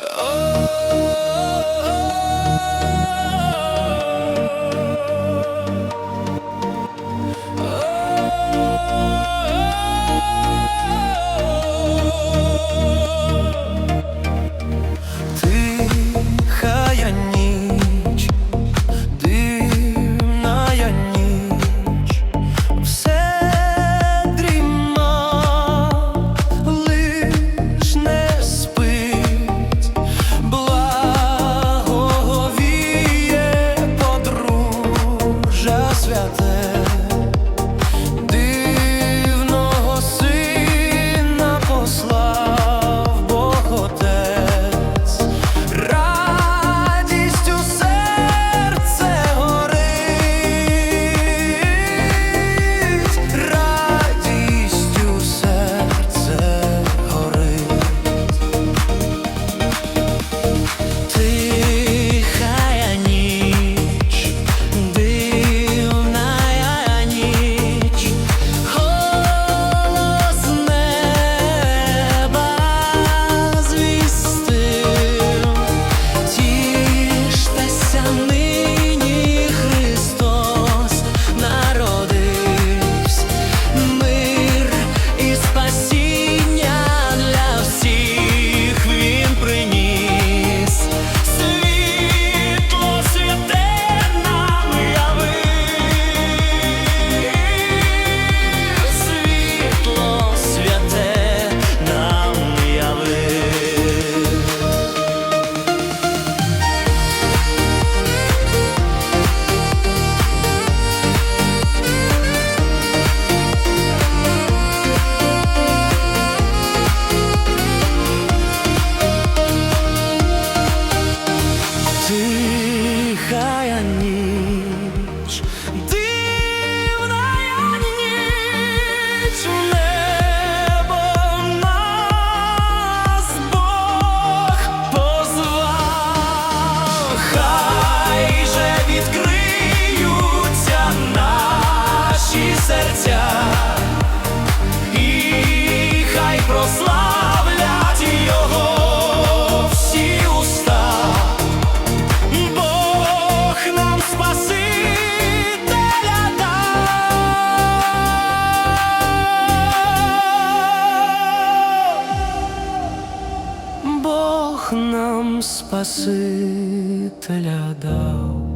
Oh. other сяя ніч, дивна ніч небо нас Бог позвав, хай же відкриються наші серця, і хай прославляться нам Спасителя дав.